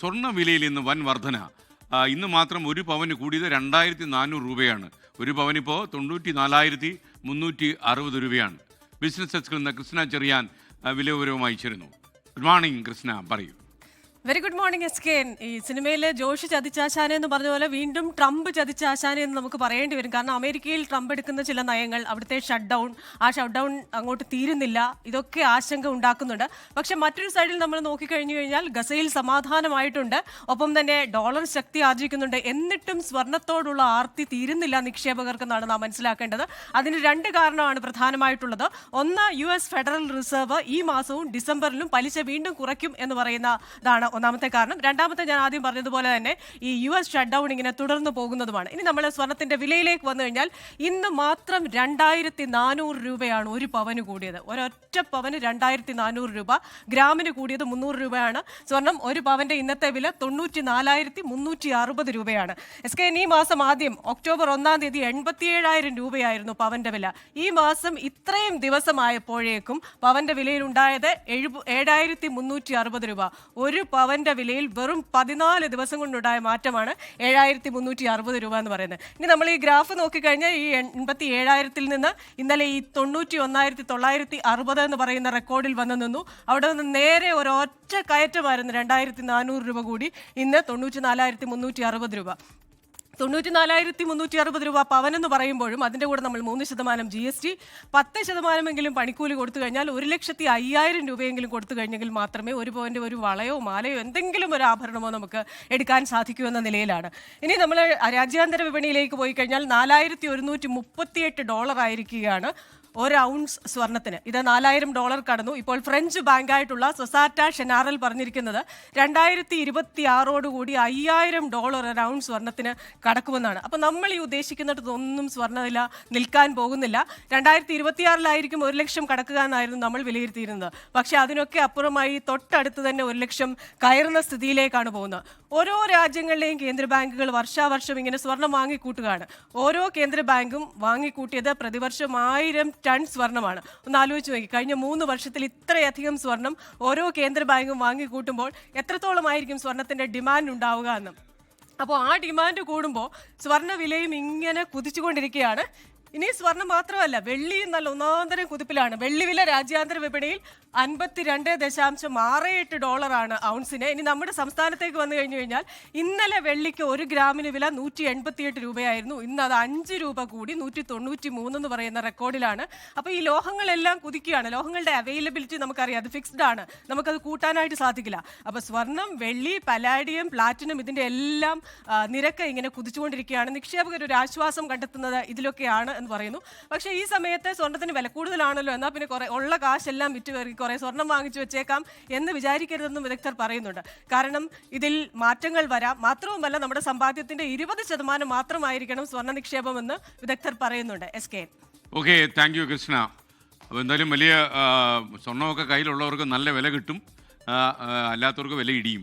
സ്വർണ വിലയിൽ ഇന്ന് വൻ വർധന. ഇന്ന് മാത്രം ഒരു പവന് കൂടിയത് രണ്ടായിരത്തി നാനൂറ് രൂപയാണ്. ഒരു പവനിപ്പോൾ തൊണ്ണൂറ്റി നാലായിരത്തി മുന്നൂറ്റി അറുപത് രൂപയാണ്. ബിസിനസ് ഡെസ്കിൽ നിന്ന് കൃഷ്ണ ചെറിയാൻ വില വിവരവുമായി ചേരുന്നു. ഗുഡ് മോർണിംഗ് കൃഷ്ണ പറയൂ. Very good morning S K ഈ സിനിമയിലെ ജോഷി ചതിച്ചാശാനെ എന്ന് പറഞ്ഞ പോലെ വീണ്ടും ട്രംപ് ചതിച്ചാശാനെ എന്ന് നമുക്ക് പറയേണ്ടി വരും. കാരണം അമേരിക്കയിൽ ട്രംപ് എടുക്കുന്ന ചില നയങ്ങൾ അവിടുത്തെ ഷട്ട് ഡൗൺ ആ ഷട്ട് ഡൗൺ അങ്ങോട്ട് തീരുന്നില്ല. ഇതൊക്കെ ആശങ്ക ഉണ്ടാക്കുന്നുണ്ട്. പക്ഷെ മറ്റൊരു സൈഡിൽ നമ്മൾ നോക്കിക്കഴിഞ്ഞു കഴിഞ്ഞാൽ ഗസയിൽ സമാധാനമായിട്ടുണ്ട്. ഒപ്പം തന്നെ ഡോളർ ശക്തി ആർജിക്കുന്നുണ്ട്. എന്നിട്ടും സ്വർണത്തോടുള്ള ആർത്തി തീരുന്നില്ല നിക്ഷേപകർക്കെന്നാണ് നാം മനസ്സിലാക്കേണ്ടത്. അതിന് രണ്ട് കാരണമാണ് പ്രധാനമായിട്ടുള്ളത്. ഒന്ന് യു ഫെഡറൽ റിസർവ് ഈ മാസവും ഡിസംബറിലും പലിശ വീണ്ടും കുറയ്ക്കും എന്ന് പറയുന്നതാണ് ഒന്നാമത്തെ കാരണം. രണ്ടാമത്തെ ഞാൻ ആദ്യം പറഞ്ഞതുപോലെ തന്നെ ഈ യു എസ് ഷട്ട് ഡൗൺ ഇങ്ങനെ തുടർന്ന് പോകുന്നതുമാണ്. ഇനി നമ്മൾ സ്വർണത്തിന്റെ വിലയിലേക്ക് വന്നു കഴിഞ്ഞാൽ ഇന്ന് മാത്രം രണ്ടായിരത്തി നാനൂറ് രൂപയാണ് ഒരു പവന് കൂടിയത്. ഒരൊറ്റ പവന് രണ്ടായിരത്തി നാനൂറ് രൂപ. ഗ്രാമിന് കൂടിയത് മുന്നൂറ് രൂപയാണ്. സ്വർണം ഒരു പവന്റെ ഇന്നത്തെ വില തൊണ്ണൂറ്റി നാലായിരത്തി മുന്നൂറ്റി അറുപത് രൂപയാണ്. എസ് കെ ഈ മാസം ആദ്യം ഒക്ടോബർ ഒന്നാം തീയതി എൺപത്തിയേഴായിരം രൂപയായിരുന്നു പവന്റെ വില. ഈ മാസം ഇത്രയും ദിവസമായപ്പോഴേക്കും പവന്റെ വിലയിൽ ഉണ്ടായത് ഏഴായിരത്തി മുന്നൂറ്റി അറുപത് രൂപ. ഒരു പവന്റെ വിലയിൽ വെറും പതിനാല് ദിവസം കൊണ്ടുണ്ടായ മാറ്റമാണ് ഏഴായിരത്തി മുന്നൂറ്റി അറുപത് രൂപ എന്ന് പറയുന്നത്. ഇനി നമ്മൾ ഈ ഗ്രാഫ് നോക്കിക്കഴിഞ്ഞാൽ ഈ എൺപത്തി ഏഴായിരത്തിൽ നിന്ന് ഇന്നലെ ഈ തൊണ്ണൂറ്റി ഒന്നായിരത്തി തൊള്ളായിരത്തി അറുപത് എന്ന് പറയുന്ന റെക്കോർഡിൽ വന്നു നിന്നു. അവിടെ നിന്ന് നേരെ ഒരൊറ്റ കയറ്റമായിരുന്നു രണ്ടായിരത്തി നാനൂറ് രൂപ കൂടി. ഇന്ന് തൊണ്ണൂറ്റി നാലായിരത്തി മുന്നൂറ്റി അറുപത് രൂപ. തൊണ്ണൂറ്റി നാലായിരത്തി മുന്നൂറ്റി അറുപത് രൂപ പവൻ എന്ന് പറയുമ്പോഴും അതിന്റെ കൂടെ നമ്മൾ മൂന്ന് ശതമാനം ജി എസ് ടി പത്ത് ശതമാനമെങ്കിലും പണിക്കൂലി കൊടുത്തു കഴിഞ്ഞാൽ ഒരു ലക്ഷത്തി അയ്യായിരം രൂപയെങ്കിലും കൊടുത്തു കഴിഞ്ഞെങ്കിൽ മാത്രമേ ഒരു പവന്റെ ഒരു വളയോ മാലയോ എന്തെങ്കിലും ഒരു ആഭരണമോ നമുക്ക് എടുക്കാൻ സാധിക്കൂ എന്ന നിലയിലാണ്. ഇനി നമ്മൾ രാജ്യാന്തര വിപണിയിലേക്ക് പോയി കഴിഞ്ഞാൽ നാലായിരത്തി ഒരുന്നൂറ്റി മുപ്പത്തിയെട്ട് ഡോളർ ആയിരിക്കുകയാണ് ഒരു ഔൺസ് സ്വർണത്തിന്. ഇത് നാലായിരം ഡോളർ കടന്നു. ഇപ്പോൾ ഫ്രഞ്ച് ബാങ്കായിട്ടുള്ള സൊസാറ്റ ഷെനാറൽ പറഞ്ഞിരിക്കുന്നത് രണ്ടായിരത്തി ഇരുപത്തി ആറോടുകൂടി അയ്യായിരം ഡോളർ ഒരു ഔൺസ് സ്വർണത്തിന് കടക്കുമെന്നാണ്. അപ്പം നമ്മൾ ഈ ഉദ്ദേശിക്കുന്നിടത്തൊന്നും സ്വർണവില നിൽക്കാൻ പോകുന്നില്ല. രണ്ടായിരത്തി ഇരുപത്തിയാറിലായിരിക്കും ഒരു ലക്ഷം കടക്കുക എന്നായിരുന്നു നമ്മൾ വിലയിരുത്തിയിരുന്നത്. പക്ഷേ അതിനൊക്കെ അപ്പുറമായി തൊട്ടടുത്ത് തന്നെ ഒരു ലക്ഷം കയറുന്ന സ്ഥിതിയിലേക്കാണ് പോകുന്നത്. ഓരോ രാജ്യങ്ങളിലെയും കേന്ദ്ര ബാങ്കുകൾ വർഷാവർഷം ഇങ്ങനെ സ്വർണം വാങ്ങിക്കൂട്ടുകയാണ്. ഓരോ കേന്ദ്ര ബാങ്കും വാങ്ങിക്കൂട്ടിയത് പ്രതിവർഷം ആയിരം ടൺ സ്വർണമാണ് ഒന്ന് ആലോചിച്ച് നോക്കി. കഴിഞ്ഞ മൂന്ന് വർഷത്തിൽ ഇത്രയധികം സ്വർണം ഓരോ കേന്ദ്ര ബാങ്കും വാങ്ങിക്കൂട്ടുമ്പോൾ എത്രത്തോളമായിരിക്കും സ്വർണത്തിന്റെ ഡിമാൻഡ് ഉണ്ടാവുക എന്ന്? അപ്പോൾ ആ ഡിമാൻഡ് കൂടുമ്പോൾ സ്വർണ വിലയും ഇങ്ങനെ കുതിച്ചുകൊണ്ടിരിക്കുകയാണ്. ഇനി സ്വർണം മാത്രമല്ല വെള്ളിയും നല്ല ഒന്നാന്തരം കുതിപ്പിലാണ്. വെള്ളി വില രാജ്യാന്തര വിപണിയിൽ അൻപത്തിരണ്ട് ദശാംശം ആറ് എട്ട് ഡോളറാണ് ഔൺസിന്. ഇനി നമ്മുടെ സംസ്ഥാനത്തേക്ക് വന്നു കഴിഞ്ഞു കഴിഞ്ഞാൽ ഇന്നലെ വെള്ളിക്ക് ഒരു ഗ്രാമിന് വില നൂറ്റി എൺപത്തിയെട്ട് രൂപയായിരുന്നു. ഇന്ന് അത് അഞ്ച് രൂപ കൂടി നൂറ്റി തൊണ്ണൂറ്റി മൂന്നെന്ന് പറയുന്ന റെക്കോർഡിലാണ്. അപ്പോൾ ഈ ലോഹങ്ങളെല്ലാം കുതിക്കുകയാണ്. ലോഹങ്ങളുടെ അവൈലബിലിറ്റി നമുക്കറിയാം. അത് ഫിക്സ്ഡ് ആണ്. നമുക്കത് കൂട്ടാനായിട്ട് സാധിക്കില്ല. അപ്പോൾ സ്വർണം വെള്ളി പലാഡിയം പ്ലാറ്റിനം ഇതിന്റെ എല്ലാം നിരക്ക് ഇങ്ങനെ കുതിച്ചുകൊണ്ടിരിക്കുകയാണ്. നിക്ഷേപകർ ഒരു ആശ്വാസം കണ്ടെത്തുന്നത് ഇതിലൊക്കെയാണ് എന്ന് പറയുന്നു. പക്ഷേ ഈ സമയത്ത് സ്വർണത്തിന് വില കൂടുതലാണല്ലോ. എന്നാൽ പിന്നെ കുറേ ഉള്ള കാശെല്ലാം വിറ്റ് കയറി കുറേ സ്വർണം വാങ്ങിച്ചു വെച്ചേക്കാം എന്ന് വിചാരിക്കരുതെന്നും വിദഗ്ധർ പറയുന്നുണ്ട്. കാരണം ഇതിൽ മാറ്റങ്ങൾ വരാം. മാത്രവുമല്ല നമ്മുടെ സമ്പാദ്യത്തിന്റെ ഇരുപത് ശതമാനം മാത്രമായിരിക്കണം സ്വർണ നിക്ഷേപമെന്ന് വിദഗ്ധർ പറയുന്നുണ്ട് S K okay thank you Krishna. അപ്പോൾ എന്തായാലും വലിയ സ്വർണമൊക്കെ കയ്യിലുള്ളവർക്ക് നല്ല വില കിട്ടും. അല്ലാത്തവർക്ക് വില ഇടിയും.